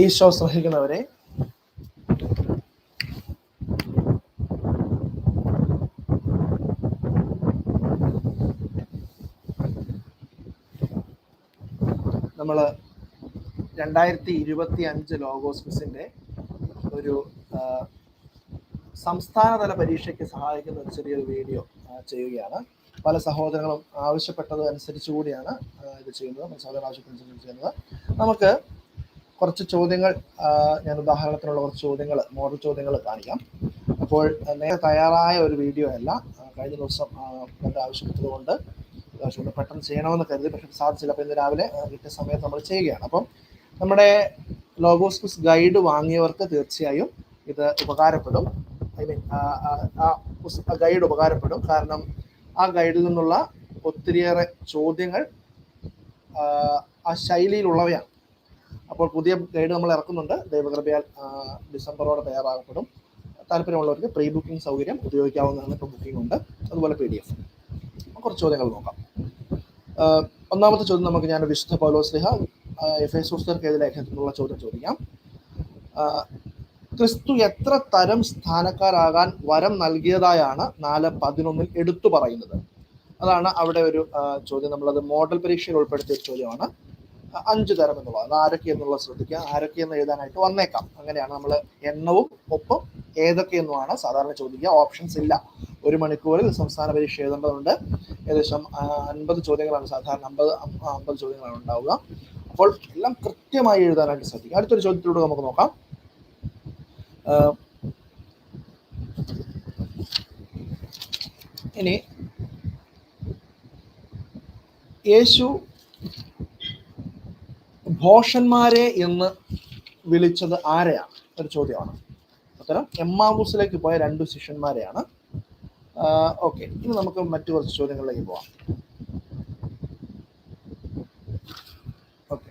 ഈശോ സ്നേഹിക്കുന്നവരെ നമ്മൾ രണ്ടായിരത്തി ഇരുപത്തി അഞ്ച് ലോഗോസ് ക്വിസിന്റെ ഒരു സംസ്ഥാനതല പരീക്ഷയ്ക്ക് സഹായിക്കുന്ന ചെറിയൊരു വീഡിയോ ചെയ്യുകയാണ്. പല സഹോദരങ്ങളും ആവശ്യപ്പെട്ടത് അനുസരിച്ചുകൂടിയാണ് ഇത് ചെയ്യുന്നത്. സഹോദരൻ ആവശ്യപ്പെട്ടത് ചെയ്യുന്നത്. നമുക്ക് കുറച്ച് ചോദ്യങ്ങൾ ഞാൻ ഉദാഹരണത്തിനുള്ള കുറച്ച് ചോദ്യങ്ങൾ മോഡൽ ചോദ്യങ്ങൾ കാണിക്കാം. അപ്പോൾ നേരെ തയ്യാറായ ഒരു വീഡിയോ അല്ല. കഴിഞ്ഞ ദിവസം എന്റെ ആവശ്യപ്പെട്ടത് കൊണ്ട് ആവശ്യമുണ്ട് പെട്ടെന്ന് ചെയ്യണമെന്ന് കരുതി പക്ഷെ സാധിച്ചില്ല. അപ്പോൾ ഇന്ന് രാവിലെ കിട്ടിയ സമയത്ത് നമ്മൾ ചെയ്യുകയാണ്. അപ്പം നമ്മുടെ ലോഗോസ്കുസ് ഗൈഡ് വാങ്ങിയവർക്ക് തീർച്ചയായും ഇത് ഉപകാരപ്പെടും. ഐ മീൻ ആ ഗൈഡ് ഉപകാരപ്പെടും. കാരണം ആ ഗൈഡിൽ നിന്നുള്ള ഒത്തിരിയേറെ ചോദ്യങ്ങൾ ആ ശൈലിയിലുള്ളവയാണ്. അപ്പോൾ പുതിയ ഗൈഡ് നമ്മൾ ഇറക്കുന്നുണ്ട്. ദൈവകൃപയാൽ ഡിസംബറോടെ തയ്യാറാകപ്പെടും. താല്പര്യമുള്ളവർക്ക് പ്രീ ബുക്കിംഗ് സൗകര്യം ഉപയോഗിക്കാവുന്നതാണ് ഇപ്പോൾ ബുക്കിംഗ് ഉണ്ട്. അതുപോലെ പി ഡി എഫ് കുറച്ച് ചോദ്യങ്ങൾ നോക്കാം. ഒന്നാമത്തെ ചോദ്യം നമുക്ക് ഞാൻ വിശുദ്ധ പൗലോസ്ലിഹ എഫ് എസ് ഏത് ലേഖനത്തിനുള്ള ചോദ്യം ചോദിക്കാം. ക്രിസ്തു എത്ര തരം സ്ഥാനക്കാരാകാൻ വരം നൽകിയതായാണ് നാല് പതിനൊന്നിൽ എടുത്തു പറയുന്നത്. അതാണ് അവിടെ ഒരു ചോദ്യം നമ്മളത് മോഡൽ പരീക്ഷയിൽ ഉൾപ്പെടുത്തിയ ചോദ്യമാണ്. അഞ്ച് തരം എന്നുള്ളത് അത് ആരൊക്കെ എന്നുള്ളത് ശ്രദ്ധിക്കുക. ആരൊക്കെ എന്ന് എഴുതാനായിട്ട് വന്നേക്കാം. അങ്ങനെയാണ് നമ്മൾ എണ്ണവും ഒപ്പം ഏതൊക്കെയെന്നുമാണ് സാധാരണ ചോദിക്കുക. ഓപ്ഷൻസ് ഇല്ല. ഒരു മണിക്കൂറിൽ സംസ്ഥാന പരീക്ഷ എഴുതേണ്ടതുണ്ട്. ഏകദേശം അൻപത് ചോദ്യങ്ങളാണ് സാധാരണ അമ്പത് അമ്പത് ചോദ്യങ്ങളാണ് ഉണ്ടാവുക. അപ്പോൾ എല്ലാം കൃത്യമായി എഴുതാനായിട്ട് ശ്രദ്ധിക്കുക. അടുത്തൊരു ചോദ്യത്തിലൂടെ നമുക്ക് നോക്കാം. ഇനി യേശു ഭോഷന്മാരെ എന്ന് വിളിച്ചത് ആരെയാണ്? ഒരു ചോദ്യമാണ്. ഉത്തരം എമ്മാവൂസിലേക്ക് പോയ രണ്ട് ശിഷ്യന്മാരെയാണ്. ഓക്കെ ഇനി നമുക്ക് മറ്റു കുറച്ച് ചോദ്യങ്ങളിലേക്ക് പോവാം. ഓക്കെ.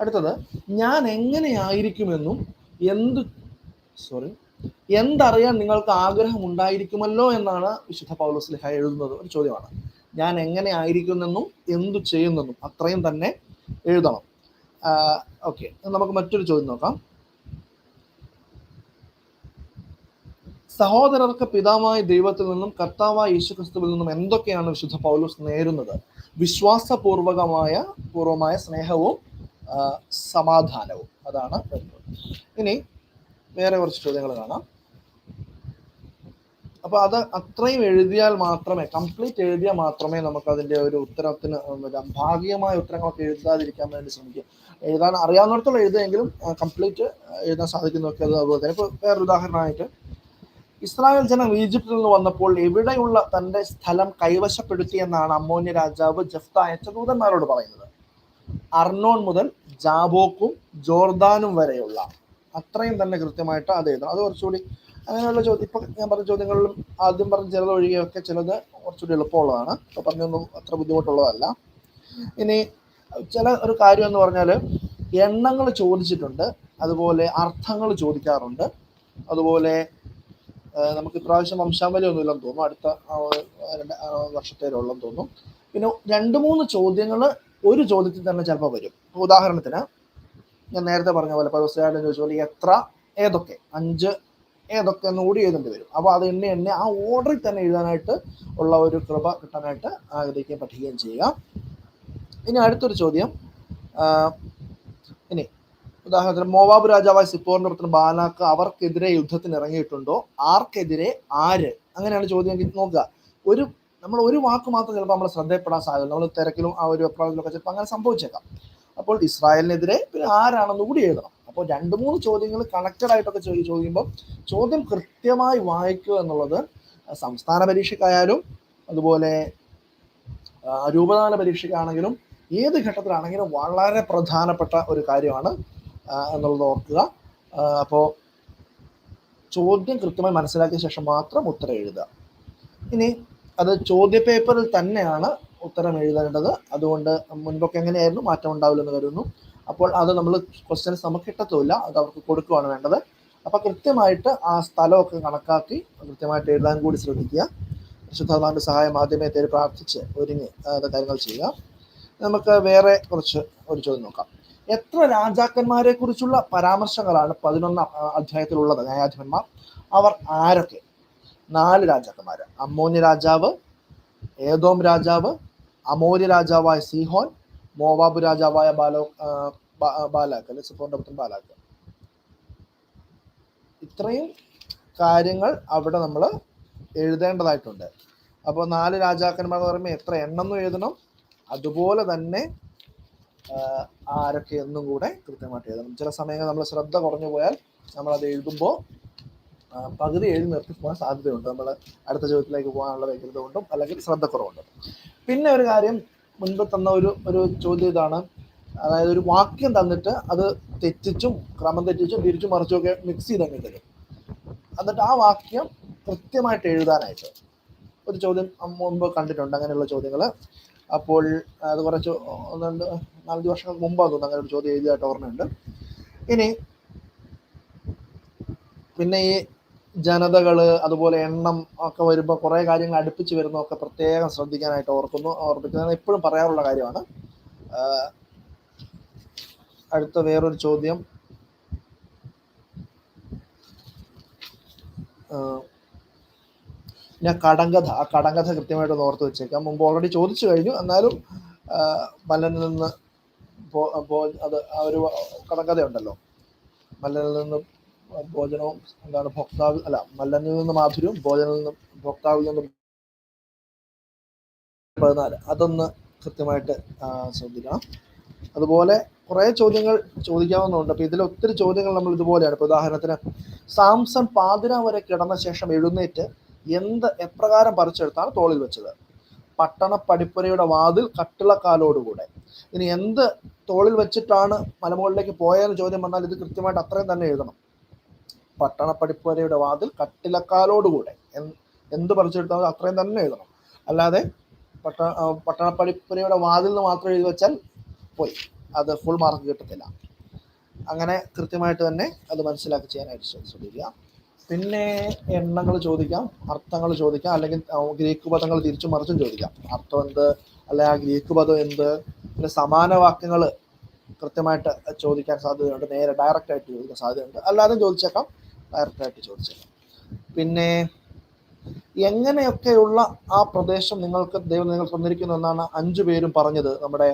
അടുത്തത് ഞാൻ എങ്ങനെയായിരിക്കുമെന്നും എന്ത് സോറി എന്തറിയാൻ നിങ്ങൾക്ക് ആഗ്രഹം ഉണ്ടായിരിക്കുമല്ലോ എന്നാണ് വിശുദ്ധ പൗലോസ് ലിഹ എഴുതുന്നത്. ഒരു ചോദ്യമാണ്. ഞാൻ എങ്ങനെ ആയിരിക്കുന്നെന്നും എന്തു ചെയ്യുന്നെന്നും അത്രയും തന്നെ എഴുതണം. ഓക്കെ നമുക്ക് മറ്റൊരു ചോദ്യം നോക്കാം. സഹോദരർക്ക് പിതാവായ ദൈവത്തിൽ നിന്നും കർത്താവായ യേശുക്രിസ്തുവിൽ നിന്നും എന്തൊക്കെയാണ് വിശുദ്ധ പൗലോസ് നേരുന്നത്? വിശ്വാസപൂർവകമായ പൂർവമായ സ്നേഹവും സമാധാനവും. അതാണ് വരുന്നത്. ഇനി വേറെ കുറച്ച് ചോദ്യങ്ങൾ കാണാം. അപ്പൊ അത് അത്രയും എഴുതിയാൽ മാത്രമേ കംപ്ലീറ്റ് എഴുതിയാൽ മാത്രമേ നമുക്ക് അതിന്റെ ഒരു ഉത്തരത്തിന് ഭാഗികമായ ഉത്തരങ്ങളൊക്കെ എഴുതാതിരിക്കാൻ വേണ്ടി ശ്രമിക്കുക എഴുതാൻ അറിയാവുന്നിടത്തോളം എഴുതുമെങ്കിലും കംപ്ലീറ്റ് എഴുതാൻ സാധിക്കുന്നതൊക്കെ അത് അതുപോലെ തന്നെ. ഇപ്പൊ വേറൊരു ഉദാഹരണമായിട്ട് ഇസ്രായേൽ ജനം ഈജിപ്തിൽ നിന്ന് വന്നപ്പോൾ എവിടെയുള്ള തന്റെ സ്ഥലം കൈവശപ്പെടുത്തി എന്നാണ് അമ്മോന്യ രാജാവ് ജഫ്ത അയച്ച ദൂതന്മാരോട് പറയുന്നത്. അർണോൺ മുതൽ ജാബോക്കും ജോർദാനും വരെയുള്ള അത്രയും തന്നെ കൃത്യമായിട്ട് അത് എഴുതണം. അത് കുറച്ചുകൂടി അങ്ങനെയുള്ള ചോദ്യം ഇപ്പൊ ഞാൻ പറഞ്ഞ ചോദ്യങ്ങളിലും ആദ്യം പറഞ്ഞ ചിലത് ഒഴികെയൊക്കെ ചിലത് കുറച്ചുകൂടി എളുപ്പമുള്ളതാണ്. ഇപ്പൊ പറഞ്ഞൊന്നും അത്ര ബുദ്ധിമുട്ടുള്ളതല്ല. ഇനി ചില ഒരു കാര്യം എന്ന് പറഞ്ഞാൽ എണ്ണങ്ങൾ ചോദിച്ചിട്ടുണ്ട് അതുപോലെ അർത്ഥങ്ങൾ ചോദിക്കാറുണ്ട് അതുപോലെ നമുക്ക് ഇപ്രാവശ്യം വംശാവലി ഒന്നുമില്ലെന്ന് തോന്നുന്നു. അടുത്ത രണ്ട് വർഷത്തേരുള്ള തോന്നുന്നു. പിന്നെ രണ്ട് മൂന്ന് ചോദ്യങ്ങൾ ഒരു ചോദ്യത്തിൽ തന്നെ ചിലപ്പോൾ വരും. ഉദാഹരണത്തിന് ഞാൻ നേരത്തെ പറഞ്ഞ പോലെ പരസ്യമായിട്ട് ചോദിച്ച പോലെ എത്ര ഏതൊക്കെ? അഞ്ച് ഏതൊക്കെ എന്ന് കൂടി എഴുതേണ്ടി വരും. അപ്പോൾ അത് എണ്ണി എണ്ണി ആ ഓർഡറിൽ തന്നെ എഴുതാനായിട്ട് ഉള്ള ഒരു കൃപ കിട്ടാനായിട്ട് ആഗ്രഹിക്കുകയും പഠിക്കുകയും ചെയ്യുക ഇനി അടുത്തൊരു ചോദ്യം. ഇനി ഉദാഹരണത്തിന് മോവാബ് രാജാവായ സിപ്പോറിന്റെ പുത്രൻ ബാലാക്ക് അവർക്കെതിരെ യുദ്ധത്തിന് ഇറങ്ങിയിട്ടുണ്ടോ? ആർക്കെതിരെ? ആര്? അങ്ങനെയാണ് ചോദ്യം നോക്കുക. ഒരു നമ്മൾ ഒരു വാക്ക് മാത്രം ചിലപ്പോൾ നമ്മൾ ശ്രദ്ധയപ്പെടാൻ സാധ്യത നമ്മൾ തിരക്കിലും ആ ഒരു അപ്രായത്തിലൊക്കെ ചിലപ്പോൾ അങ്ങനെ സംഭവിച്ചേക്കാം. അപ്പോൾ ഇസ്രായേലിനെതിരെ പിന്നെ ആരാണെന്ന് കൂടി എഴുതണം. അപ്പോൾ രണ്ട് മൂന്ന് ചോദ്യങ്ങൾ കണക്റ്റഡ് ആയിട്ടൊക്കെ ചോദി ചോദിക്കുമ്പോൾ ചോദ്യം കൃത്യമായി വായിക്കുക എന്നുള്ളത് സംസ്ഥാന പരീക്ഷയ്ക്കായാലും അതുപോലെ രൂപദാന പരീക്ഷയ്ക്കാണെങ്കിലും ഏത് ഘട്ടത്തിലാണെങ്കിലും വളരെ പ്രധാനപ്പെട്ട ഒരു കാര്യമാണ് എന്നുള്ളത് ഓർക്കുക. അപ്പോൾ ചോദ്യം കൃത്യമായി മനസ്സിലാക്കിയ ശേഷം മാത്രം ഉത്തരം എഴുതുക. ഇനി അത് ചോദ്യ പേപ്പറിൽ തന്നെയാണ് ഉത്തരം എഴുതേണ്ടത്. അതുകൊണ്ട് മുൻപൊക്കെ എങ്ങനെയായിരുന്നു? മാറ്റം ഉണ്ടാവില്ലെന്ന് കരുതുന്നു. അപ്പോൾ അത് നമ്മൾ ക്വസ്റ്റ്യൻസ് നമുക്ക് കിട്ടത്തുമില്ല അത് അവർക്ക് കൊടുക്കുകയാണ് വേണ്ടത്. അപ്പൊ കൃത്യമായിട്ട് ആ സ്ഥലമൊക്കെ കണക്കാക്കി കൃത്യമായിട്ട് എഴുതാൻ കൂടി ശ്രദ്ധിക്കുക പരിശുദ്ധാത്മാവിന്റെ സഹായം ആദ്യമേ തേടി പ്രാർത്ഥിച്ച് ഒരുങ്ങി കാര്യങ്ങൾ ചെയ്യുക. നമുക്ക് വേറെ കുറച്ച് ഒരു ചോദ്യം നോക്കാം. എത്ര രാജാക്കന്മാരെ കുറിച്ചുള്ള പരാമർശങ്ങളാണ് പതിനൊന്നാം അധ്യായത്തിലുള്ളത്? ന്യായാധിപന്മാർ. അവർ ആരൊക്കെ? നാല് രാജാക്കന്മാർ അമ്മോന്യ രാജാവ് ഏതോം രാജാവ് അമോര്യ രാജാവായ സീഹോൻ മോവാബ് രാജാവായ ബാലോ ബാലാക്ക് അല്ലെ സിഫോന്റെ പുത്രൻ ബാലാക്ക്. ഇത്രയും കാര്യങ്ങൾ അവിടെ നമ്മൾ എഴുതേണ്ടതായിട്ടുണ്ട്. അപ്പോൾ നാല് രാജാക്കന്മാർ എന്ന് പറയുമ്പോൾ എത്ര എണ്ണം എഴുതണം. അതുപോലെ തന്നെ ആരൊക്കെ എന്നും കൂടെ കൃത്യമായിട്ട് എഴുതണം. ചില സമയങ്ങൾ നമ്മൾ ശ്രദ്ധ കുറഞ്ഞു പോയാൽ നമ്മൾ അത് എഴുതുമ്പോൾ പകുതി എഴുതി നിർത്തി പോകാൻ സാധ്യതയുണ്ട്. നമ്മൾ അടുത്ത ചോദ്യത്തിലേക്ക് പോകാനുള്ള വ്യഗ്രത കൊണ്ടും അല്ലെങ്കിൽ ശ്രദ്ധക്കുറവുണ്ട്. പിന്നെ ഒരു കാര്യം മുൻപ് തന്ന ഒരു ഒരു ചോദ്യം ഇതാണ്. അതായത് ഒരു വാക്യം തന്നിട്ട് അത് തെറ്റിച്ചും ക്രമം തെറ്റിച്ചും തിരിച്ചും മറിച്ചും ഒക്കെ മിക്സ് ചെയ്ത് അങ്ങ് തരും എന്നിട്ട് ആ വാക്യം കൃത്യമായിട്ട് എഴുതാനായിട്ട് ഒരു ചോദ്യം മുമ്പ് കണ്ടിട്ടുണ്ട്. അങ്ങനെയുള്ള ചോദ്യങ്ങൾ അപ്പോൾ അത് കുറച്ച് ഒന്ന് രണ്ട് നാലഞ്ച് വർഷങ്ങൾക്ക് മുമ്പാണ് തോന്നുന്നു അങ്ങനെ ഒരു ചോദ്യം എഴുതിയായിട്ട് ഓർമ്മയുണ്ട്. ഇനി പിന്നെ ഈ ജനതകൾ അതുപോലെ എണ്ണം ഒക്കെ വരുമ്പോൾ കുറെ കാര്യങ്ങൾ അടുപ്പിച്ച് വരുന്നതൊക്കെ പ്രത്യേകം ശ്രദ്ധിക്കാനായിട്ട് ഓർക്കുന്നു ഓർപ്പിക്കുന്നത് എപ്പോഴും പറയാറുള്ള കാര്യമാണ്. അടുത്ത വേറൊരു ചോദ്യം. ഞാൻ കടങ്കഥ ആ കടങ്കഥ കൃത്യമായിട്ട് ഓർത്ത് വെച്ചേക്കാം. മുമ്പ് ഓൾറെഡി ചോദിച്ചു കഴിഞ്ഞു. എന്നാലും മല്ലനിൽ നിന്ന് അത് ആ ഒരു കടങ്കഥ ഉണ്ടല്ലോ മല്ലനിൽ നിന്ന് ഭോജനവും എന്താണ് ഭോക്താവ് അല്ല മല്ലനിൽ നിന്ന് മാധുര്യവും ഭോജനിൽ നിന്നും ഭോക്താവിൽ നിന്നും പതിനാല്. അതൊന്ന് കൃത്യമായിട്ട് ശ്രദ്ധിക്കണം. അതുപോലെ കുറേ ചോദ്യങ്ങൾ ചോദിക്കാവുന്നതുണ്ട്. അപ്പൊ ഇതിൽ ഒത്തിരി ചോദ്യങ്ങൾ നമ്മൾ ഇതുപോലെയാണ്. ഇപ്പൊ ഉദാഹരണത്തിന് സാംസൺ പാതിര വരെ കിടന്ന ശേഷം എഴുന്നേറ്റ് എന്ത് എപ്രകാരം പറിച്ചെടുത്താണ് തോളിൽ വെച്ചത്? പട്ടണ പടിപ്പുരയുടെ വാതിൽ കട്ടിളക്കാലോടുകൂടെ. ഇനി എന്ത് തോളിൽ വെച്ചിട്ടാണ് മലമുകളിലേക്ക് പോയെന്ന് ചോദ്യം വന്നാൽ ഇത് കൃത്യമായിട്ട് അത്രയും തന്നെ എഴുതണം. പട്ടണ വരെയുടെ വാതിൽ കട്ടിലക്കാലോടുകൂടെ. എന്ത് പറിച്ചെടുത്താൽ അത്രയും തന്നെ എഴുതണം. അല്ലാതെ പട്ട പട്ടണപ്പടിപ്പുരയുടെ വാതിൽ നിന്ന് മാത്രം എഴുതി വെച്ചാൽ പോയി. അത് ഫുൾ മാർക്ക് കിട്ടത്തില്ല. അങ്ങനെ കൃത്യമായിട്ട് തന്നെ അത് മനസ്സിലാക്കി ചെയ്യാനായിട്ട് ശ്രദ്ധ- ശ്രദ്ധിക്കുക. പിന്നെ എണ്ണങ്ങൾ ചോദിക്കാം അർത്ഥങ്ങൾ ചോദിക്കാം അല്ലെങ്കിൽ ഗ്രീക്ക് പദങ്ങൾ തിരിച്ചു മറിച്ചും ചോദിക്കാം. അർത്ഥം എന്ത്? അല്ലെ ആ ഗ്രീക്ക് പദം എന്ത്? പിന്നെ സമാന വാക്യങ്ങൾ കൃത്യമായിട്ട് ചോദിക്കാൻ സാധ്യതയുണ്ട്. നേരെ ഡയറക്റ്റ് ആയിട്ട് ചോദിക്കാൻ സാധ്യതയുണ്ട്. അല്ലാതെ ചോദിച്ചേക്കാം. ഡയറക്റ്റ് ചോദിച്ചത് പിന്നെ എങ്ങനെയൊക്കെയുള്ള ആ പ്രദേശം നിങ്ങൾക്ക് ദൈവം നിങ്ങൾ തന്നിരിക്കുന്നു എന്നാണ് അഞ്ചു പേരും പറഞ്ഞത്. നമ്മുടെ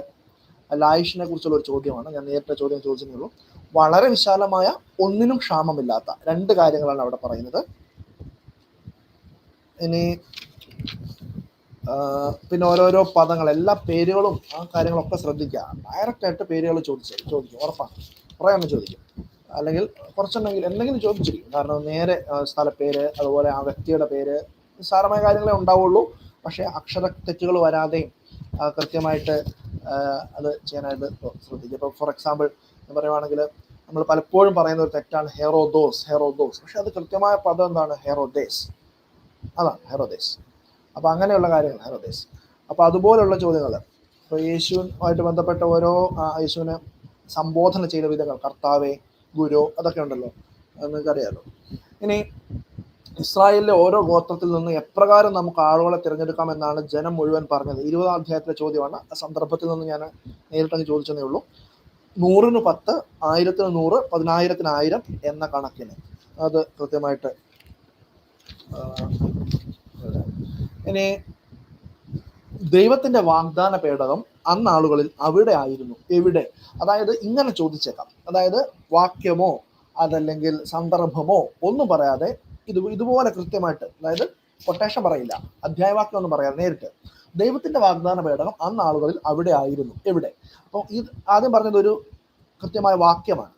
ലായിഷിനെ കുറിച്ചുള്ള ഒരു ചോദ്യമാണ്. ഞാൻ നേരത്തെ ചോദ്യം ചോദിച്ചതേ വളരെ വിശാലമായ ഒന്നിനും ക്ഷാമമില്ലാത്ത രണ്ട് കാര്യങ്ങളാണ് അവിടെ പറയുന്നത്. ഇനി പിന്നെ ഓരോരോ പദങ്ങൾ എല്ലാ പേരുകളും ആ കാര്യങ്ങളൊക്കെ ശ്രദ്ധിക്കുക. ഡയറക്റ്റ് ആയിട്ട് പേരുകൾ ചോദിച്ചു ചോദിക്കും. ഉറപ്പാണ്. കുറേ ചോദിക്കും. അല്ലെങ്കിൽ കുറച്ചുണ്ടെങ്കിൽ എന്തെങ്കിലും ചോദിച്ചിരിക്കും. കാരണം നേരെ സ്ഥല സ്ഥലപ്പേര് അതുപോലെ ആ വ്യക്തിയുടെ പേര് നിസ്സാരമായ കാര്യങ്ങളെ ഉണ്ടാവുള്ളൂ. പക്ഷേ അക്ഷര തെറ്റുകൾ വരാതെയും കൃത്യമായിട്ട് അത് ചെയ്യാനായിട്ട് ശ്രദ്ധിക്കുക. ഇപ്പോൾ ഫോർ എക്സാമ്പിൾ എന്ന് പറയുവാണെങ്കിൽ നമ്മൾ പലപ്പോഴും പറയുന്ന ഒരു തെറ്റാണ് ഹെറോദോസ് ഹെറോദോസ്. പക്ഷെ അത് കൃത്യമായ പദം എന്താണ്? ഹെറോദേസ്. അതാണ് ഹെറോദേസ്. അപ്പോൾ അങ്ങനെയുള്ള കാര്യങ്ങൾ ഹെറോദേസ്. അപ്പോൾ അതുപോലുള്ള ചോദ്യങ്ങൾ. ഇപ്പോൾ യേശുവുമായിട്ട് ബന്ധപ്പെട്ട ഓരോ യേശുവിനെ സംബോധന ചെയ്ത വിധങ്ങൾ. കർത്താവെ ഗുരു അതൊക്കെ ഉണ്ടല്ലോ. നിങ്ങൾക്കറിയാലോ ഇനി ഇസ്രായേലിലെ ഓരോ ഗോത്രത്തിൽ നിന്ന് എപ്രകാരം നമുക്ക് ആളുകളെ തിരഞ്ഞെടുക്കാം എന്നാണ് ജനം മുഴുവൻ പറഞ്ഞത്. ഇരുപതാം അധ്യായത്തിലെ ചോദ്യമാണ്. ആ സന്ദർഭത്തിൽ നിന്ന് ഞാൻ നേരിട്ടങ്ങ് ചോദിച്ചതേ ഉള്ളൂ. നൂറിന് പത്ത് ആയിരത്തിന് നൂറ് പതിനായിരത്തിന് ആയിരം എന്ന കണക്കിന്. അത് കൃത്യമായിട്ട് ഇനി ദൈവത്തിന്റെ വാഗ്ദാന പേടകം അന്നാളുകളിൽ അവിടെ ആയിരുന്നു. എവിടെ? അതായത് ഇങ്ങനെ ചോദിച്ചേക്കാം. അതായത് വാക്യമോ അതല്ലെങ്കിൽ സന്ദർഭമോ ഒന്നും പറയാതെ ഇത് ഇതുപോലെ കൃത്യമായിട്ട് അതായത് കൊട്ടേഷൻ പറയില്ല അധ്യായവാക്യം ഒന്നും പറയാതെ നേരിട്ട്. ദൈവത്തിന്റെ വാഗ്ദാന പേടകം അന്ന് ആളുകളിൽ അവിടെ ആയിരുന്നു എവിടെ? അപ്പോൾ ഇത് ആദ്യം പറഞ്ഞത് ഒരു കൃത്യമായ വാക്യമാണ്.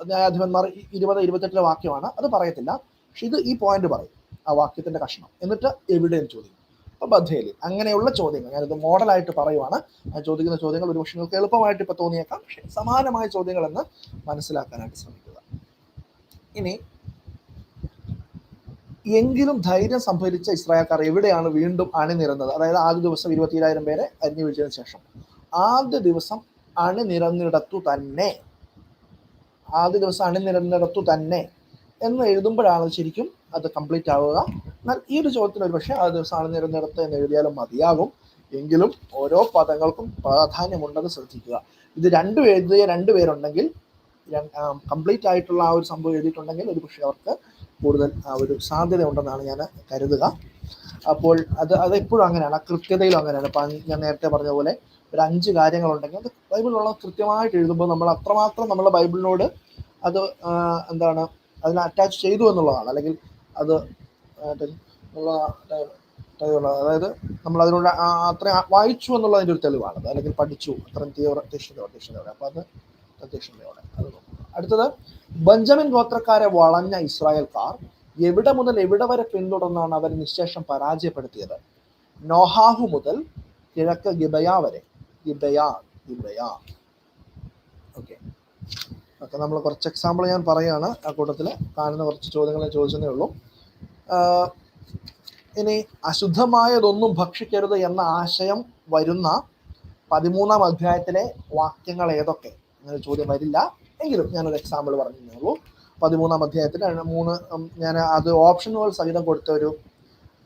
ന്യായാധിപന്മാർ ഇരുപത് ഇരുപത്തെട്ടിലെ വാക്യമാണ്. അത് പറയത്തില്ല. പക്ഷെ ഇത് ഈ പോയിന്റ് പറയും ആ വാക്യത്തിന്റെ കഷ്ണം. എന്നിട്ട് എവിടെ എന്ന് ചോദിക്കും. ബദ്ധേലി അങ്ങനെയുള്ള ചോദ്യങ്ങൾ. ഞാനിത് മോഡലായിട്ട് പറയുവാണ്. ചോദിക്കുന്ന ചോദ്യങ്ങൾ ഒരു പക്ഷേ നിങ്ങൾക്ക് എളുപ്പമായിട്ട് ഇപ്പൊ തോന്നിയേക്കാം. പക്ഷെ സമാനമായ ചോദ്യങ്ങൾ എന്ന് മനസ്സിലാക്കാനായിട്ട് ശ്രമിക്കുക. ഇനി എങ്കിലും ധൈര്യം സംഭരിച്ച ഇസ്രായേൽക്കാർ എവിടെയാണ് വീണ്ടും അണിനിരന്നത്? അതായത് ആദ്യ ദിവസം ഇരുപത്തിരായിരം പേരെ അരിഞ്ഞു വീഴ്ചതിന് ശേഷം. ആദ്യ ദിവസം അണിനിരന്നിടത്തു തന്നെ. ആദ്യ ദിവസം അണിനിരന്നിടത്തു തന്നെ. എന്ന് എഴുതുമ്പോഴാണ് ശരിക്കും അത് കംപ്ലീറ്റ് ആവുക. എന്നാൽ ഈ ഒരു ചോദ്യത്തിന് ഒരു പക്ഷേ ആ ദിവസം അണിനിരന്നിടത്ത് എന്ന് എഴുതിയാലും മതിയാകും. എങ്കിലും ഓരോ പദങ്ങൾക്കും പ്രാധാന്യമുണ്ടെന്ന് ശ്രദ്ധിക്കുക. ഇത് രണ്ടു എഴുതിയ രണ്ട് പേരുണ്ടെങ്കിൽ കംപ്ലീറ്റ് ആയിട്ടുള്ള ആ ഒരു സംഭവം എഴുതിയിട്ടുണ്ടെങ്കിൽ ഒരു പക്ഷേ അവർക്ക് കൂടുതൽ ആ ഒരു സാധ്യത ഉണ്ടെന്നാണ് ഞാൻ കരുതുക. അപ്പോൾ അത് അത് എപ്പോഴും അങ്ങനെയാണ്. കൃത്യതയിലും അങ്ങനെയാണ്. ഇപ്പം ഞാൻ നേരത്തെ പറഞ്ഞ പോലെ ഒരു അഞ്ച് കാര്യങ്ങളുണ്ടെങ്കിൽ അത് ബൈബിളിലുള്ള കൃത്യമായിട്ട് എഴുതുമ്പോൾ നമ്മൾ അത്രമാത്രം നമ്മൾ ബൈബിളിനോട് അത് എന്താണ് അതിനെ അറ്റാച്ച് ചെയ്തു എന്നുള്ളതാണ്. അല്ലെങ്കിൽ അത് ഉള്ള അതായത് നമ്മൾ അതിനോട് അത്ര വായിച്ചു എന്നുള്ളതിന്റെ ഒരു തെളിവാണ് അല്ലെങ്കിൽ പഠിച്ചു അത്രയും തീവ്ര തീക്ഷ്ണതയോടെ തീക്ഷ്ണതയോടെ. അപ്പോൾ അത് പ്രത്യക്ഷതയോടെ അത് നോക്കുക. അടുത്തത് ബെഞ്ചമിൻ ഗോത്രക്കാരെ വളഞ്ഞ ഇസ്രായേൽക്കാർ എവിടെ മുതൽ എവിടെ വരെ പിന്തുടർന്നാണ് അവർ നിശേഷം പരാജയപ്പെടുത്തിയത്? നോഹാഹു മുതൽ കിഴക്ക് ഗിബയ വരെ. ഗിബയ ഗിബയ. ഓക്കെ. ഓക്കെ നമ്മൾ കുറച്ച് എക്സാമ്പിൾ ഞാൻ പറയുകയാണ് ആ കൂട്ടത്തിൽ കാണുന്ന കുറച്ച് ചോദ്യങ്ങളെ ചോദിച്ചതേ ഉള്ളൂ. ഇനി അശുദ്ധമായതൊന്നും ഭക്ഷിക്കരുത് എന്ന ആശയം വരുന്ന പതിമൂന്നാം അധ്യായത്തിലെ വാക്യങ്ങൾ ഏതൊക്കെ? അങ്ങനെ ചോദ്യം വരില്ല. എങ്കിലും ഞാനൊരു എക്സാമ്പിൾ പറഞ്ഞു ഉള്ളൂ പതിമൂന്നാം അധ്യായത്തിൽ മൂന്ന് ഞാൻ അത് ഓപ്ഷനുകൾ സഹിതം കൊടുത്ത ഒരു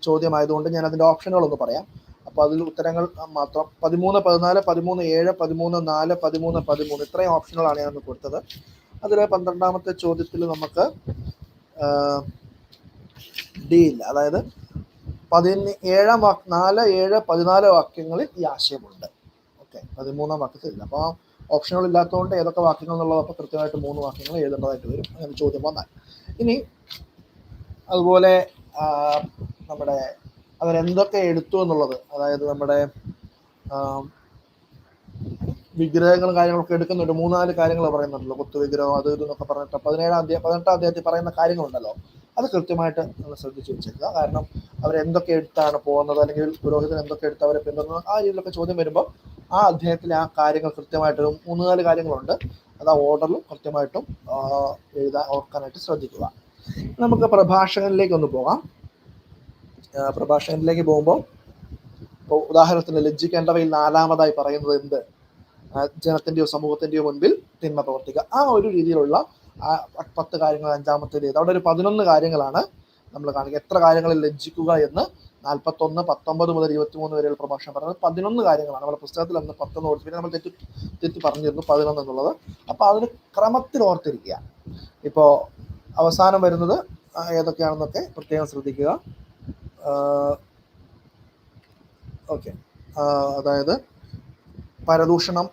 ചോദ്യമായതുകൊണ്ട് ഞാൻ അതിന്റെ ഓപ്ഷനുകൾ ഒന്ന് പറയാം. അപ്പോൾ അതിൽ ഉത്തരങ്ങൾ മാത്രം. പതിമൂന്ന് പതിനാല് പതിമൂന്ന് ഏഴ് പതിമൂന്ന് നാല് പതിമൂന്ന് പതിമൂന്ന് ഇത്രയും ഓപ്ഷനുകളാണ് ഞാൻ കൊടുത്തത്. അതിൽ പന്ത്രണ്ടാമത്തെ ചോദ്യത്തിൽ നമുക്ക് ഡി ഇല്ല അതായത് പതിന ഏഴാം വാക്ക് നാല് ഏഴ് പതിനാല് വാക്യങ്ങളിൽ ഈ ആശയമുണ്ട്. ഓക്കെ പതിമൂന്നാം വാക്യത്തിൽ ഇല്ല. അപ്പോൾ ഓപ്ഷനുകൾ ഇല്ലാത്തതുകൊണ്ട് ഏതൊക്കെ വാക്യങ്ങൾ എന്നുള്ളത് അപ്പോൾ കൃത്യമായിട്ട് മൂന്ന് വാക്യങ്ങൾ എഴുതേണ്ടതായിട്ട് വരും. അങ്ങനെ ചോദ്യം വന്നാൽ. ഇനി അതുപോലെ നമ്മുടെ അവരെന്തൊക്കെ എടുത്തു എന്നുള്ളത് അതായത് നമ്മുടെ വിഗ്രഹങ്ങളും കാര്യങ്ങളൊക്കെ എടുക്കുന്നുണ്ട്. മൂന്നാൽ കാര്യങ്ങൾ പറയുന്നുണ്ടല്ലോ. കൊത്തു വിഗ്രഹം അത് ഇതെന്നൊക്കെ പറഞ്ഞിട്ട്. പതിനേഴാം അധ്യായം പതിനെട്ടാം അധ്യായത്തിൽ പറയുന്ന കാര്യങ്ങളുണ്ടല്ലോ. അത് കൃത്യമായിട്ട് നിങ്ങൾ ശ്രദ്ധിച്ചു വെച്ചേക്കുക. കാരണം അവരെന്തൊക്കെ എടുത്താണ് പോകുന്നത് അല്ലെങ്കിൽ പുരോഹിതൻ എന്തൊക്കെ എടുത്ത് അവരെ പിന്തുടർന്നത് ആ രീതിയിലൊക്കെ ചോദ്യം വരുമ്പോൾ ആ അധ്യായത്തിലെ ആ കാര്യങ്ങൾ കൃത്യമായിട്ട് മൂന്ന് നാല് കാര്യങ്ങളുണ്ട്. അത് ആ ഓർഡറിൽ കൃത്യമായിട്ടും എഴുതാൻ ഓർക്കാനായിട്ട് ശ്രദ്ധിക്കുക. നമുക്ക് പ്രഭാഷകനിലേക്ക് ഒന്ന് പോകാം. പ്രഭാഷകനിലേക്ക് പോകുമ്പോൾ ഇപ്പോൾ ഉദാഹരണത്തിന് ലജ്ജിക്കേണ്ടവയിൽ നാലാമതായി പറയുന്നത് എന്ത്? ജനത്തിന്റെയോ സമൂഹത്തിന്റെയോ മുൻപിൽ തിന്മ പ്രവർത്തിക്കുക. ആ ഒരു രീതിയിലുള്ള ആ പത്ത് കാര്യങ്ങൾ അഞ്ചാമത്തേത് അവിടെ ഒരു പതിനൊന്ന് കാര്യങ്ങളാണ് നമ്മൾ കാണിക്കുക. എത്ര കാര്യങ്ങളിൽ ലജ്ജിക്കുക എന്ന് നാൽപ്പത്തൊന്ന് പത്തൊമ്പത് മുതൽ ഇരുപത്തിമൂന്ന് വരെയുള്ള പ്രഭാഷണം പറഞ്ഞത് പതിനൊന്ന് കാര്യങ്ങളാണ്. നമ്മുടെ പുസ്തകത്തിൽ അന്ന് പത്തൊന്ന് ഓർത്തിരിക്കുക പിന്നെ നമ്മൾ തെറ്റി തെറ്റി പറഞ്ഞിരുന്നു പതിനൊന്ന് എന്നുള്ളത്. അപ്പോൾ അതിന് ക്രമത്തിൽ ഓർത്തിരിക്കുക. ഇപ്പോൾ അവസാനം വരുന്നത് ഏതൊക്കെയാണെന്നൊക്കെ പ്രത്യേകം ശ്രദ്ധിക്കുക. ഓക്കെ. അതായത് പരദൂഷണം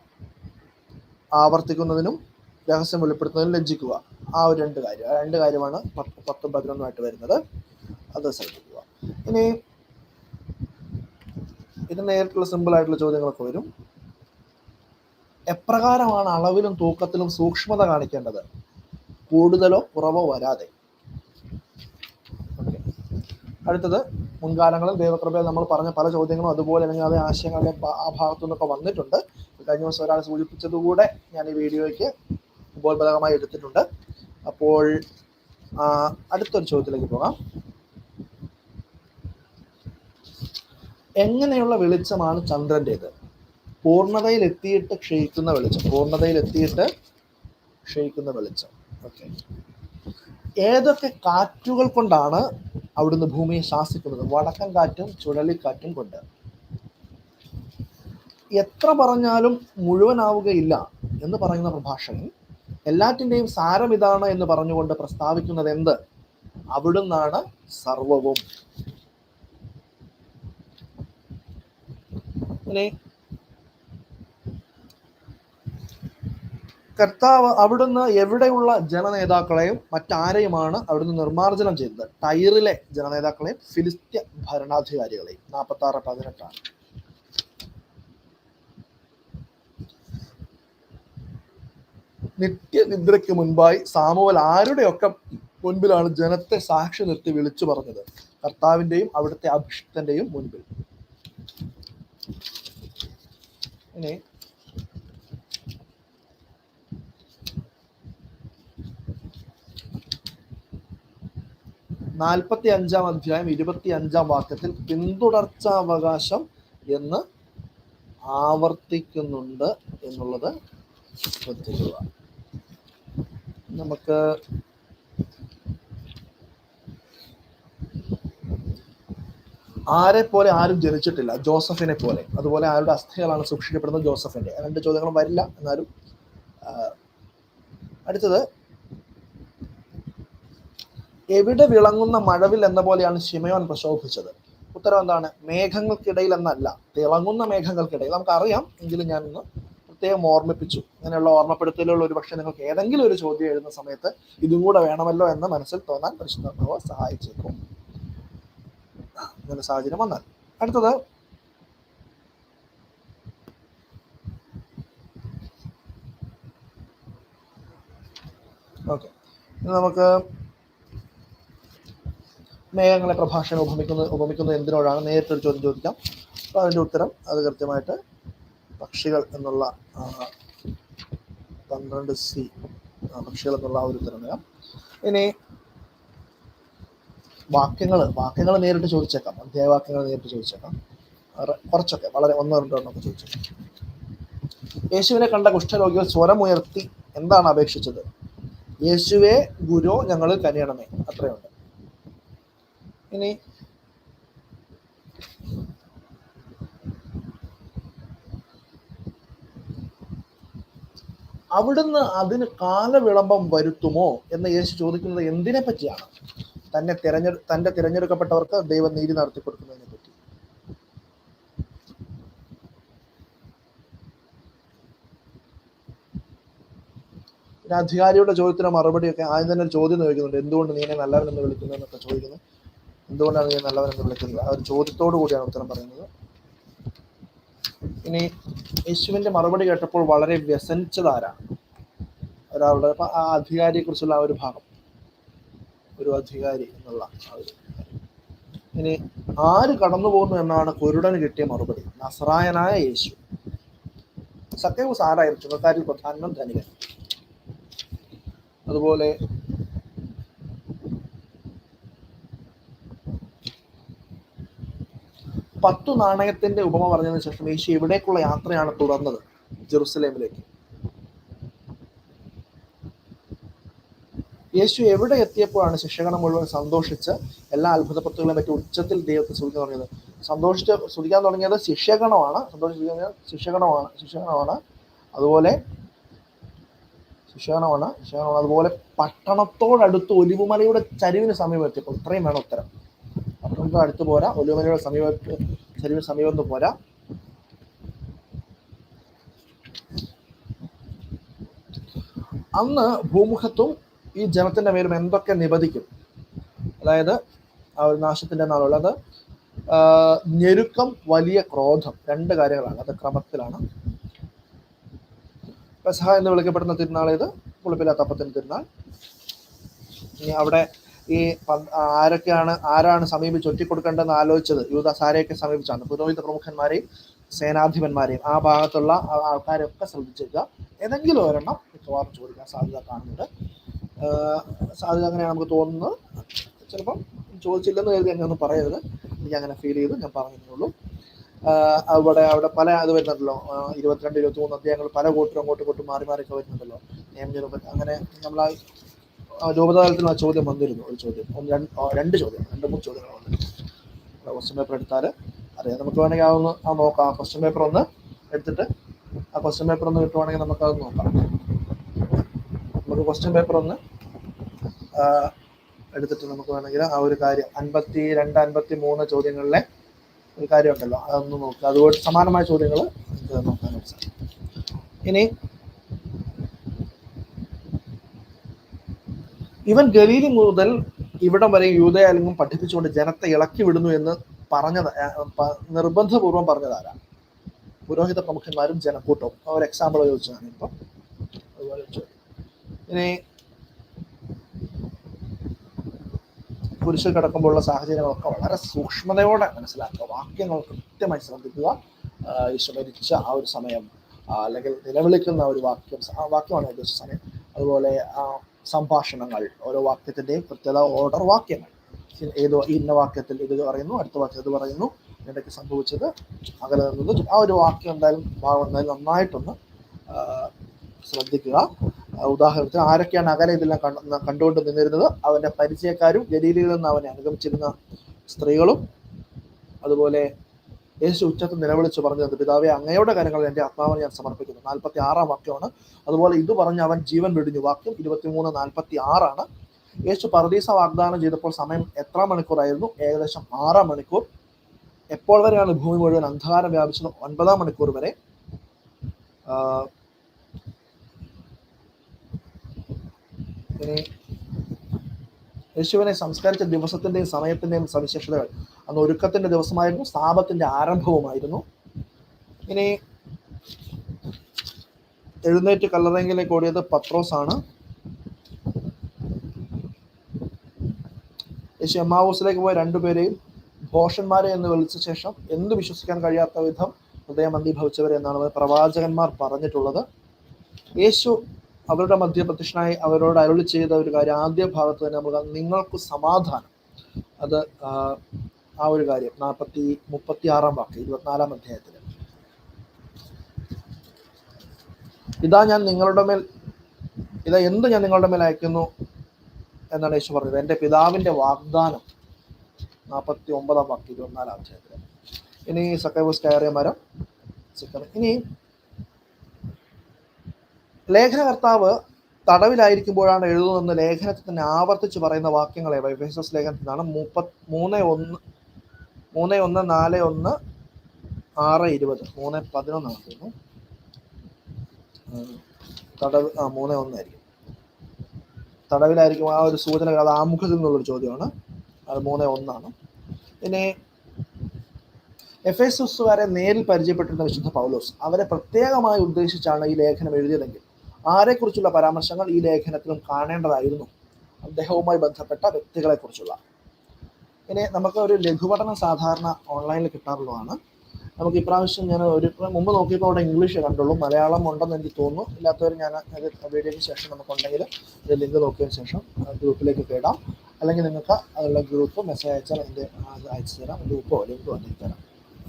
ആവർത്തിക്കുന്നതിനും രഹസ്യം വെളിപ്പെടുത്തുന്നതിൽ ലജ്ജിക്കുക. ആ ഒരു രണ്ട് കാര്യം. ആ രണ്ട് കാര്യമാണ് പത്ത് പത്തും പതിനൊന്നുമായിട്ട് വരുന്നത്. അത് ശ്രദ്ധിക്കുക. ഇനി ഇത് നേരിട്ടുള്ള സിമ്പിൾ ആയിട്ടുള്ള ചോദ്യങ്ങളൊക്കെ വരും. എപ്രകാരമാണ് അളവിലും തൂക്കത്തിലും സൂക്ഷ്മത കാണിക്കേണ്ടത്? കൂടുതലോ കുറവോ വരാതെ. അടുത്തത് മുൻകാലങ്ങളിൽ ദൈവകൃപയിൽ നമ്മൾ പറഞ്ഞ പല ചോദ്യങ്ങളും അതുപോലെ അല്ലെങ്കിൽ അതേ ആശയങ്ങളുടെ ആ ഭാഗത്തു നിന്നൊക്കെ വന്നിട്ടുണ്ട്. കഴിഞ്ഞ ദിവസം ഒരാൾ സൂചിപ്പിച്ചതുകൂടെ ഞാൻ ഈ വീഡിയോയ്ക്ക് ഉപോത്ബലകമായി എടുത്തിട്ടുണ്ട്. അപ്പോൾ അടുത്തൊരു ചോദ്യത്തിലേക്ക് പോകാം. എങ്ങനെയുള്ള വെളിച്ചമാണ് ചന്ദ്രന്റേത് പൂർണതയിൽ എത്തിയിട്ട് ക്ഷയിക്കുന്ന വെളിച്ചം. പൂർണതയിൽ എത്തിയിട്ട് ക്ഷയിക്കുന്ന വെളിച്ചം. ഓക്കെ. ഏതൊക്കെ കാറ്റുകൾ കൊണ്ടാണ് അവിടുന്ന് ഭൂമിയെ ശാസിക്കുന്നത്? വടക്കൻ കാറ്റും ചുഴലിക്കാറ്റും കൊണ്ട്. എത്ര പറഞ്ഞാലും മുഴുവനാവുകയില്ല എന്ന് പറയുന്ന പ്രഭാഷകൻ എല്ലാറ്റിന്റെയും സാരം ഇതാണ് എന്ന് പറഞ്ഞുകൊണ്ട് പ്രസ്താവിക്കുന്നത് എന്ത്? അവിടുന്നാണ് സർവവും. ഇനി കർത്താവ് അവിടുന്ന് എവിടെയുള്ള ജനനേതാക്കളെയും മറ്റാരെയുമാണ് അവിടുന്ന് നിർമ്മാർജനം ചെയ്തത്? ടൈറിലെ ജനനേതാക്കളെയും ഫിലിസ്ത്യ ഭരണാധികാരികളെയും. നാൽപ്പത്തി ആറ് പതിനെട്ടാണ്. നിത്യനിദ്രയ്ക്ക് മുൻപായി സാമുവൽ ആരുടെയൊക്കെ മുൻപിലാണ് ജനത്തെ സാക്ഷി നിർത്തി വിളിച്ചു പറഞ്ഞത്? കർത്താവിന്റെയും അവിടുത്തെ അഭിഷിക്തന്റെയും മുൻപിൽ. ഇനി നാൽപ്പത്തി അഞ്ചാം അധ്യായം ഇരുപത്തി അഞ്ചാം വാക്യത്തിൽ പിന്തുടർച്ചാവകാശം എന്ന് ആവർത്തിക്കുന്നുണ്ട് എന്നുള്ളത് ശ്രദ്ധിക്കുക. നമുക്ക് ആരെ പോലെ ആരും ജനിച്ചിട്ടില്ല. ജോസഫിനെ പോലെ. അതുപോലെ ആരുടെ അസ്ഥികളാണ് സൂക്ഷിക്കപ്പെടുന്നത്? ജോസഫിന്റെ. രണ്ട് ചോദ്യങ്ങളും വരില്ല. എന്നാലും അടുത്തത് എവിടെ വിളങ്ങുന്ന മഴവിൽ എന്ന പോലെയാണ് ശിമയോൻ പ്രശോഭിച്ചത്? ഉത്തരം എന്താണ്? മേഘങ്ങൾക്കിടയിൽ എന്നല്ല. തിളങ്ങുന്ന മേഘങ്ങൾക്കിടയിൽ. നമുക്കറിയാം എങ്കിലും ഞാനൊന്ന് പ്രത്യേകം ഓർമ്മിപ്പിച്ചു. അങ്ങനെയുള്ള ഓർമ്മപ്പെടുത്തലുകൾ ഒരു പക്ഷേ നിങ്ങൾക്ക് ഏതെങ്കിലും ഒരു ചോദ്യം എഴുതുന്ന സമയത്ത് ഇതും കൂടെ വേണമല്ലോ എന്ന മനസ്സിൽ തോന്നാൻ പരിശുദ്ധാത്മാവ് സഹായിച്ചേക്കും. അങ്ങനെ സാഹചര്യം വന്നാൽ. അടുത്തത് ഓക്കെ. നമുക്ക് മേഘങ്ങളെ പ്രഭാഷണം ഉപമിക്കുന്നത് ഉപമിക്കുന്നത് എന്തിനോടാണ്? നേരിട്ടൊരു ചോദ്യം ചോദിക്കാം. അപ്പോൾ അതിന്റെ ഉത്തരം അത് കൃത്യമായിട്ട് പക്ഷികൾ എന്നുള്ള പന്ത്രണ്ട് സി പക്ഷികൾ എന്നുള്ള ഒരു ഉത്തരം വരാം ഇനി വാക്യങ്ങൾ വാക്യങ്ങൾ നേരിട്ട് ചോദിച്ചേക്കാം. അധ്യായവാക്യങ്ങൾ നേരിട്ട് ചോദിച്ചേക്കാം. കുറച്ചൊക്കെ വളരെ ഒന്നോ രണ്ടോ എണ്ണമൊക്കെ ചോദിച്ചേക്കാം. യേശുവിനെ കണ്ട കുഷ്ഠരോഗികൾ സ്വരമുയർത്തി എന്താണ് അപേക്ഷിച്ചത്? യേശുവെ ഗുരു ഞങ്ങൾ കനിയണമേ. അത്രയുണ്ട്. ഇനി അവിടുന്ന് അതിന് കാലവിളംബം വരുത്തുമോ എന്ന് യേശു ചോദിക്കുന്നത് എന്തിനെ പറ്റിയാണ്? തന്നെ തിരഞ്ഞെടു തന്റെ തിരഞ്ഞെടുക്കപ്പെട്ടവർക്ക് ദൈവം നീതി നടത്തി കൊടുക്കുന്നതിനെ പറ്റി. പിന്നെ അധികാരിയുടെ ചോദ്യത്തിന് മറുപടിയൊക്കെ ആദ്യം തന്നെ ഒരു ചോദ്യം ചോദിക്കുന്നുണ്ട്. എന്തുകൊണ്ട് നീനെ എന്നെ നല്ലവൻ എന്ന് വിളിക്കുന്നു എന്നൊക്കെ ചോദിക്കുന്നു. എന്തുകൊണ്ടാണ് നീ നല്ലവനെന്ന് വിളിക്കുന്നത്? ആ ഒരു ചോദ്യത്തോടു കൂടിയാണ് ഉത്തരം പറയുന്നത്. ഇനി യേശുവിന്റെ മറുപടി കേട്ടപ്പോൾ വളരെ വ്യസനിച്ചതാരാണ് ഒരാളുടെ ആ അധികാരിയെ കുറിച്ചുള്ള ആ ഒരു ഭാഗം. ഒരു അധികാരി എന്നുള്ള ആ ഇനി ആര് കടന്നു പോകുന്നു എന്നാണ് കുരുടന് കിട്ടിയ മറുപടി? നസറായനായ യേശു. സത്യവും ആരായിരുന്നു? ചുമക്കാരിൽ പ്രധാനം ധനികൻ. അതുപോലെ പത്തു നാണയത്തിന്റെ ഉപമ പറഞ്ഞതിന് ശേഷം യേശു എവിടേക്കുള്ള യാത്രയാണ് തുടർന്നത് ജെറുസലേമിലേക്ക്. യേശു എവിടെ എത്തിയപ്പോഴാണ് ശിക്ഷകണം മുഴുവൻ സന്തോഷിച്ച് എല്ലാ അത്ഭുതപ്രത്തുകളെ പറ്റി ഉച്ചത്തിൽ ദൈവത്തെ സ്തുതിക്കാൻ തുടങ്ങിയത്? സന്തോഷിച്ച് സ്തുതിക്കാൻ തുടങ്ങിയത് ശിക്ഷകണമാണ് സന്തോഷിച്ച് ശിക്ഷകണമാണ് ശിക്ഷകണമാണ് അതുപോലെ ശിക്ഷകണമാണ് ശിക്ഷകണമാണ് അതുപോലെ പട്ടണത്തോടടുത്ത് ഒലിവുമലയുടെ ചരിവിന് സമീപം എത്തിയപ്പോൾ ഇത്രയും വേണം ഉത്തരം. പട്ടണത്തോട് അടുത്ത് പോരാ. ഒലുമലയുടെ ചെറിയ സമീപത്ത് പോരാ. അന്ന് ഭൂമുഖത്തും ഈ ജനത്തിന്റെ മേലും എന്തൊക്കെ നിബദിക്കും അതായത് ആ ഒരു നാശത്തിന്റെ നാളുള്ളത് ഞെരുക്കം വലിയ ക്രോധം രണ്ട് കാര്യങ്ങളാണ്. അത് ക്രമത്തിലാണ്. പെസഹ എന്ന് വിളിക്കപ്പെടുന്ന തിരുനാൾ ഇത് പുളിപ്പില്ലാത്ത അപ്പത്തിന്റെ തിരുനാൾ. ഇനി അവിടെ ഈ ആരൊക്കെയാണ് ആരാണ് സമീപിച്ച് ഒറ്റിക്കൊടുക്കേണ്ടതെന്ന് ആലോചിച്ചത്? യൂദാസ് ആരെയൊക്കെ സമീപിച്ചാണ്? പുരോഹിത പ്രമുഖന്മാരെയും സേനാധിപന്മാരെയും ആ ഭാഗത്തുള്ള ആൾക്കാരെയൊക്കെ ശ്രദ്ധിച്ചേക്കുക. ഏതെങ്കിലും ഒരെണ്ണം മിക്കവാറും ചോദിക്കാൻ സാധ്യത കാണുന്നുണ്ട്. സാധ്യത അങ്ങനെയാണ് നമുക്ക് തോന്നുന്നത്. ചിലപ്പം ചോദിച്ചില്ലെന്ന് കരുതി അങ്ങനെ ഒന്നും പറയരുത്. എനിക്ക് അങ്ങനെ ഫീൽ ചെയ്തു ഞാൻ പറഞ്ഞിരുന്നുള്ളൂ. അവിടെ അവിടെ പല അത് വരുന്നുണ്ടല്ലോ. ഇരുപത്തിരണ്ട് ഇരുപത്തി മൂന്ന് അധ്യായങ്ങൾ പല കൂട്ടരും അങ്ങോട്ടും ഇങ്ങോട്ടും മാറി മാറിയൊക്കെ വരുന്നുണ്ടല്ലോ. നിയമനിരൂപൻ അങ്ങനെ നമ്മൾ ആ രൂപതാതലത്തിൽ ആ ചോദ്യം വന്നിരുന്നു ഒരു ചോദ്യം. ഒന്ന് രണ്ട് ചോദ്യം രണ്ട് മൂന്ന് ചോദ്യങ്ങൾ വന്നിരുന്നു. ക്വസ്റ്റ്യൻ പേപ്പർ എടുത്താൽ അറിയാം. നമുക്ക് വേണമെങ്കിൽ ആ ഒന്ന് ആ നോക്കാം. ആ ക്വസ്റ്റ്യൻ പേപ്പർ ഒന്ന് എടുത്തിട്ട് ആ ക്വസ്റ്റ്യൻ പേപ്പർ ഒന്ന് കിട്ടുവാണെങ്കിൽ അത് നോക്കാം. നമുക്ക് ക്വസ്റ്റ്യൻ പേപ്പർ ഒന്ന് എടുത്തിട്ട് നമുക്ക് വേണമെങ്കിൽ ആ ഒരു കാര്യം അൻപത്തി രണ്ട് അൻപത്തി മൂന്ന് ചോദ്യങ്ങളിലെ ഒരു കാര്യമുണ്ടല്ലോ അതൊന്ന് നോക്കുക അതുപോലെ സമാനമായ ചോദ്യങ്ങൾ നമുക്ക് നോക്കാനായിട്ട് സാധിക്കും. ഇനി ഇവൻ ഗലീലി മുതൽ ഇവിടം വരെ യൂതയാലിംഗം പഠിപ്പിച്ചുകൊണ്ട് ജനത്തെ ഇളക്കി വിടുന്നു എന്ന് പറഞ്ഞത് നിർബന്ധപൂർവം പറഞ്ഞതാരാ? പുരോഹിത പ്രമുഖന്മാരും ജനക്കൂട്ടവും. അവർ എക്സാമ്പിൾ ചോദിച്ചതാണ് ഇപ്പം. അതുപോലെ. ഇനി കുരിശിൽ കിടക്കുമ്പോഴുള്ള സാഹചര്യങ്ങളൊക്കെ വളരെ സൂക്ഷ്മതയോടെ മനസ്സിലാക്കുക. വാക്യങ്ങൾ കൃത്യമായി ശ്രദ്ധിക്കുക. ഈശോ മരിച്ച ആ ഒരു സമയം അല്ലെങ്കിൽ നിലവിളിക്കുന്ന ഒരു വാക്യം വാക്യമാണ് ഉദ്ദേശിച്ച സമയം. അതുപോലെ ആ, സംഭാഷണങ്ങൾ ഓരോ വാക്യത്തിന്റെയും പ്രത്യേക ഓർഡർ വാക്യങ്ങൾ. ഏതോ ഇന്ന വാക്യത്തിൽ ഇത് പറയുന്നു അടുത്ത വാക്യം ഇത് പറയുന്നു ഇടയ്ക്ക് സംഭവിച്ചത് അകലെ നിന്നത് ആ ഒരു വാക്യം എന്തായാലും ഭാഗം എന്തായാലും നന്നായിട്ടൊന്ന് ശ്രദ്ധിക്കുക. ഉദാഹരണത്തിന് ആരൊക്കെയാണ് അകലെ ഇതെല്ലാം കണ്ട് കണ്ടുകൊണ്ട് നിന്നിരുന്നത്? അവന്റെ പരിചയക്കാരും ഗലീലയിൽ നിന്ന് അവനെ അനുഗമിച്ചിരുന്ന സ്ത്രീകളും അതുപോലെ യേശു ഉച്ചത്തിൽ നിലവിളിച്ച് പറഞ്ഞത് പിതാവെ അങ്ങയുടെ കാര്യങ്ങൾ എന്റെ ആത്മാവിനെ ഞാൻ സമർപ്പിക്കുന്നു. നാൽപ്പത്തി ആറാം വാക്യമാണ്. അതുപോലെ ഇത് പറഞ്ഞ് അവൻ ജീവൻ വെടിഞ്ഞു. വാക്യം ഇരുപത്തിമൂന്ന് നാൽപ്പത്തി ആറാണ് യേശു പറദീസ വാഗ്ദാനം ചെയ്തപ്പോൾ സമയം എത്ര മണിക്കൂറായിരുന്നു ഏകദേശം ആറാം മണിക്കൂർ. എപ്പോൾ വരെയാണ് ഭൂമി മുഴുവൻ അന്ധകാരം വ്യാപിച്ചത്? ഒൻപതാം മണിക്കൂർ വരെ. യേശുവിനെ സംസ്കരിച്ച ദിവസത്തിന്റെയും സമയത്തിന്റെയും സവിശേഷതകൾ. അന്ന് ഒരുക്കത്തിന്റെ ദിവസമായിരുന്നു സ്ഥാപത്തിന്റെ ആരംഭവുമായിരുന്നു. ഇനി എഴുന്നേറ്റ് കല്ലറങ്കിലേക്ക് ഓടിയത് പത്രോസ് ആണ് യേശു എമ്മാവൂസിലേക്ക് പോയ രണ്ടുപേരെയും ഭോഷന്മാരെ എന്ന് വിളിച്ച ശേഷം എന്ത് വിശ്വസിക്കാൻ കഴിയാത്ത വിധം ഹൃദയം അന്ധീഭവിച്ചവരെ എന്നാണ് പ്രവാചകന്മാർ പറഞ്ഞിട്ടുള്ളത്. യേശു അവരുടെ മധ്യ പ്രത്യക്ഷനായി അവരോട് അരുളി ചെയ്ത ഒരു കാര്യം ആദ്യ ഭാഗത്ത് തന്നെ നമ്മൾ നിങ്ങൾക്ക് സമാധാനം. അത് ആ, ഒരു കാര്യം. നാൽപ്പത്തി മുപ്പത്തി ആറാം വാക്ക് ഇരുപത്തിനാലാം അധ്യായത്തിൽ ഇതാ ഞാൻ നിങ്ങളുടെ മേൽ ഇതാ എന്ത് ഞാൻ നിങ്ങളുടെ മേൽ അയക്കുന്നു എന്നാണ് യേശു പറഞ്ഞത്. എന്റെ പിതാവിന്റെ വാഗ്ദാനം. നാൽപ്പത്തി ഒമ്പതാം വാക്ക് ഇരുപത്തിനാലാം അധ്യായത്തിൽ ഇനി സക്കൈബസ് കയറിയ മരം സിക്കർ ഇനി ലേഖനകർത്താവ് തടവിലായിരിക്കുമ്പോഴാണ് എഴുതുന്നതെന്ന് ലേഖനത്തിൽ തന്നെ ആവർത്തിച്ച് പറയുന്ന വാക്യങ്ങളെ വൈഫേസസ് ലേഖനത്തിലാണ് മുപ്പത് മൂന്ന് ഒന്ന് മൂന്ന് ഒന്ന് നാല് ഒന്ന് ആറ് ഇരുപത്. മൂന്ന് പതിനൊന്നാണ് തോന്നുന്നു. തടവ് ആ മൂന്ന് ഒന്നായിരിക്കും തടവിലായിരിക്കും ആ ഒരു സൂചന അത് ആമുഖത്തിൽ നിന്നുള്ളൊരു ചോദ്യമാണ്. അത് മൂന്ന് ഒന്നാണ്. പിന്നെ എഫ് എസ് എസുകാരെ നേരിൽ പരിചയപ്പെട്ടിരുന്ന വിശുദ്ധ പൗലോസ് അവരെ പ്രത്യേകമായി ഉദ്ദേശിച്ചാണ് ഈ ലേഖനം എഴുതിയതെങ്കിൽ ആരെക്കുറിച്ചുള്ള പരാമർശങ്ങൾ ഈ ലേഖനത്തിലും കാണേണ്ടതായിരുന്നു. അദ്ദേഹവുമായി ബന്ധപ്പെട്ട വ്യക്തികളെ കുറിച്ചുള്ള ഇനി നമുക്ക് ഒരു ലഘുപഠനം സാധാരണ ഓൺലൈനിൽ കിട്ടാറുള്ളതാണ്. നമുക്ക് ഇപ്രാവശ്യം ഞാൻ ഒരു മുമ്പ് നോക്കിയപ്പോൾ അവിടെ ഇംഗ്ലീഷ് കണ്ടുള്ളൂ. മലയാളം ഉണ്ടെന്ന് എനിക്ക് തോന്നുന്നു. ഇല്ലാത്തവർ ഞാൻ അത് വീഡിയോയ്ക്ക് ശേഷം നമുക്കുണ്ടെങ്കിൽ ഇത് ലിങ്ക് നോക്കിയതിന് ശേഷം ഗ്രൂപ്പിലേക്ക് കേടാം. അല്ലെങ്കിൽ നിങ്ങൾക്ക് അതിലുള്ള ഗ്രൂപ്പ് മെസ്സേജ് അയച്ചാൽ അത് അയച്ചു തരാം. ഗ്രൂപ്പോ ലിങ്കോ അല്ലെങ്കിൽ തരാം.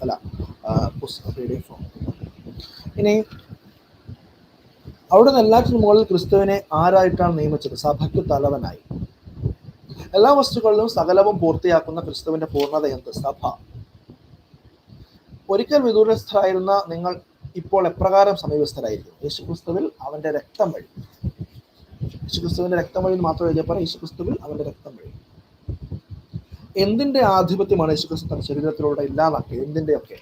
അല്ല പി ഡി എഫോ ഇനി അവിടുന്ന് എല്ലാറ്റിനും മുകളിൽ ക്രിസ്തുവിനെ ആരായിട്ടാണ് നിയമിച്ചത്? സഭയ്ക്ക് തലവനായി. എല്ലാ വസ്തുക്കളിലും സകലവും പൂർത്തിയാക്കുന്ന ക്രിസ്തുവിന്റെ പൂർണത എന്ത്? സഭ. ഒരിക്കൽ വിദൂരസ്ഥരായിരുന്ന നിങ്ങൾ ഇപ്പോൾ എപ്രകാരം സമീപസ്ഥരായിരിക്കും? യേശുക്രിസ്തുവിൽ അവന്റെ രക്തം വഴി. യേശുക്രിസ്തുവിന്റെ രക്തം വഴി മാത്രം എഴുതിയപ്പോൾ യേശുക്രിസ്തുവിൽ അവന്റെ രക്തം വഴി. എന്തിന്റെ ആധിപത്യമാണ് യേശുക്രിസ്തു തന്റെ ശരീരത്തിലൂടെ ഇല്ലാതാക്കിയത്? എന്തിന്റെയൊക്കെ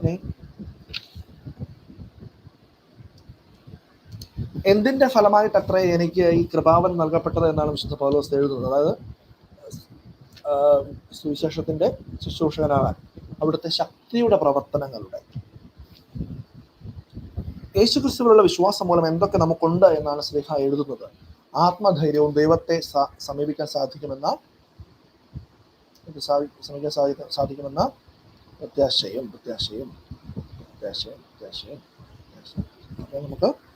ഇനി ഫലമായിട്ട് അത്ര എനിക്ക് ഈ കൃപാവൻ നൽകപ്പെട്ടത് എന്നാണ് വിശുദ്ധ പൗലോസ് എഴുതുന്നത്? അതായത് സുവിശേഷത്തിന്റെ ശുശ്രൂഷകനാകാൻ അവിടുത്തെ ശക്തിയുടെ പ്രവർത്തനങ്ങളുടെ. യേശുക്രിസ്തുവിലുള്ള വിശ്വാസം മൂലം എന്തൊക്കെ നമുക്കുണ്ട് എന്നാണ് സ്നേഹ എഴുതുന്നത്? ആത്മധൈര്യവും ദൈവത്തെ സമീപിക്കാൻ സാധിക്കുമെന്ന സമീപിക്കാൻ സാധി- ശ്രമിക്കാൻ സാധിക്കുമെന്ന പ്രത്യാശയും പ്രത്യാശയും പ്രത്യാശയും പ്രത്യാശയും നമുക്ക്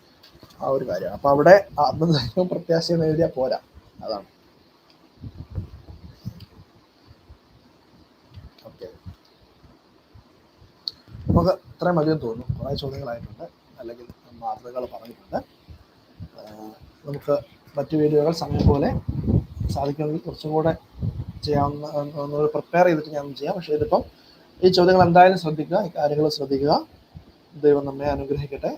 ആ ഒരു കാര്യമാണ് അപ്പൊ അവിടെ ആത്മധൈര്യവും പ്രത്യാശയും എഴുതിയാൽ പോരാ. അതാണ്. നമുക്ക് ഇത്രയും മതിയെന്ന് തോന്നുന്നു. കുറേ ചോദ്യങ്ങളായിട്ടുണ്ട്. അല്ലെങ്കിൽ മാതൃകകൾ പറഞ്ഞിട്ടുണ്ട്. നമുക്ക് മറ്റു വീഡിയോകൾ സമയം പോലെ സാധിക്കുമെങ്കിൽ കുറച്ചും കൂടെ ചെയ്യാവുന്ന പ്രിപ്പയർ ചെയ്തിട്ട് ഞാൻ ചെയ്യാം. പക്ഷേ ഇതിപ്പം ഈ ചോദ്യങ്ങൾ എന്തായാലും ശ്രദ്ധിക്കുക. ഈ കാര്യങ്ങൾ ശ്രദ്ധിക്കുക. ദൈവം നമ്മെ അനുഗ്രഹിക്കട്ടെ.